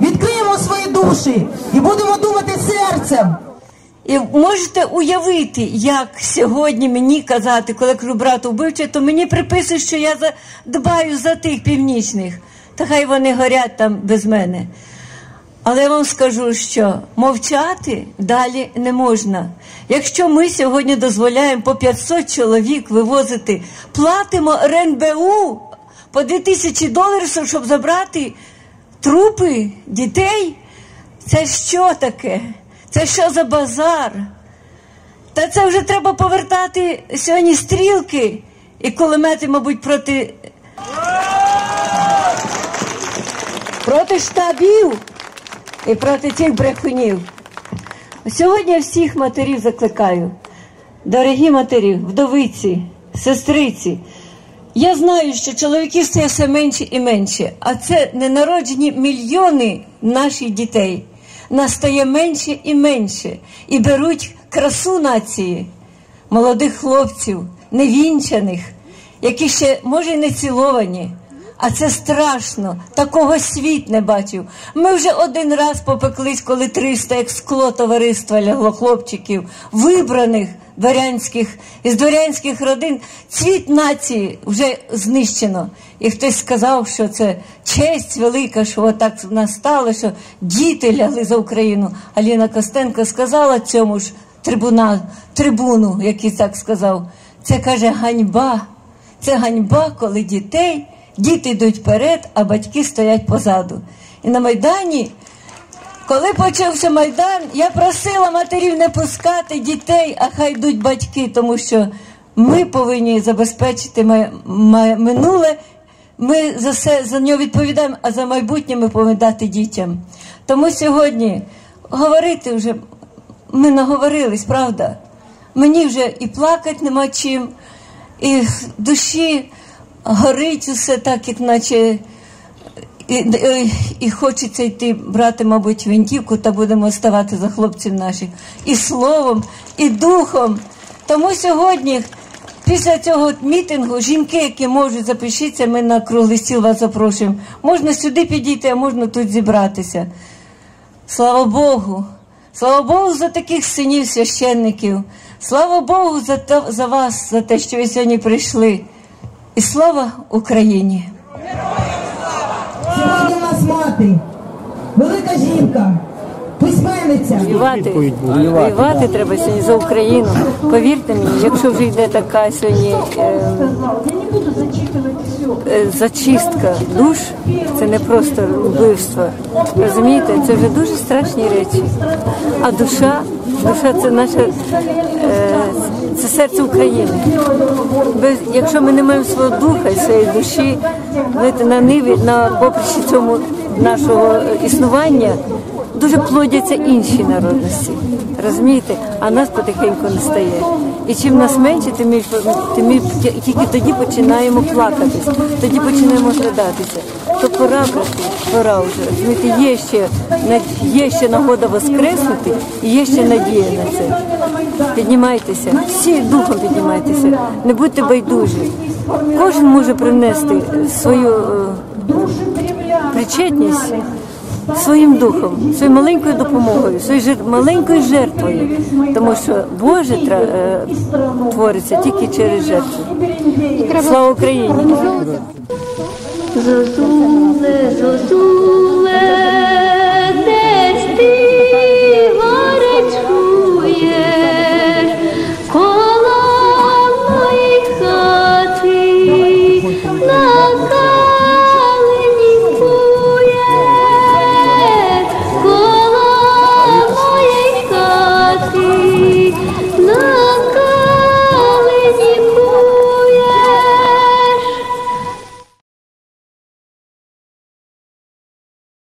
відкриємо свої душі і будемо думати серцем. І можете уявити, як сьогодні мені казати, коли кажу брату вбивче, то мені приписують, що я дбаю за тих північних. Та хай вони горять там без мене. Але я вам скажу, що мовчати далі не можна. Якщо ми сьогодні дозволяємо по 500 чоловік вивозити, платимо РНБУ по 2000 доларів, щоб забрати трупи дітей, це що таке? Це що за базар? Та це вже треба повертати сьогодні стрілки і кулемети, мабуть, проти, проти штабів і проти цих брехунів. Сьогодні всіх матерів закликаю. Дорогі матері, вдовиці, сестриці. Я знаю, що чоловіків стає все менше і менше, а це ненароджені мільйони наших дітей. Нас стає менше і менше. І беруть красу нації, молодих хлопців, невінчаних, які ще, може, й не ціловані. А це страшно, такого світ не бачив. Ми вже один раз попеклись, коли 300 як скло товариства лягло хлопчиків, вибраних дворянських із дворянських родин. Цвіт нації вже знищено. І хтось сказав, що це честь велика, що отак в нас стало, що діти лягли за Україну. Аліна Костенко сказала цьому ж трибуна, трибуну, який так сказав. Це каже ганьба. Це ганьба, коли дітей. Діти йдуть вперед, а батьки стоять позаду. І на Майдані, коли почався Майдан, я просила матерів не пускати дітей, а хай йдуть батьки, тому що ми повинні забезпечити минуле, ми за все за нього відповідаємо, а за майбутнє ми повинні дати дітям. Тому сьогодні говорити вже ми наговорились, правда? Мені вже і плакати нема чим, і в душі горить усе так, як наче і, і, і хочеться йти брати, мабуть, винтівку та будемо ставати за хлопців наших і словом, і духом. Тому сьогодні, після цього мітингу, жінки, які можуть запишіться, ми на круглий стіл вас запрошуємо. Можна сюди підійти, а можна тут зібратися. Слава Богу! Слава Богу, за таких синів священників. Слава Богу, за, за вас, за те, що ви сьогодні прийшли. І слава Україні! Сьогодні у нас мати, велика жінка, письменниця. Воювати, воювати треба сьогодні за Україну. Повірте мені, якщо вже йде така сьогодні е, е, зачистка душ, це не просто вбивство. Розумієте, це вже дуже страшні речі. А душа, душа це наше е, це серце України. Без, якщо ми не маємо свого духа і своєї душі, знаєте, на ниві, на поприщі цьому нашого існування дуже плодяться інші народності. Розумієте, а нас потихеньку не стає. І чим нас менше, тим ми, тим ми тільки тоді починаємо плакатись, тоді починаємо згадатися. То пора, брати, пора вже. Розумієте, є ще є ще нагода воскреснути і є ще надія на це. Піднімайтеся, всі духом піднімайтеся, не будьте байдужі. Кожен може принести свою е, причетність своїм духом, своєю маленькою допомогою, своєю маленькою жертвою, тому що Боже е, твориться тільки через жертву. Слава Україні! Зозуле, зозуле.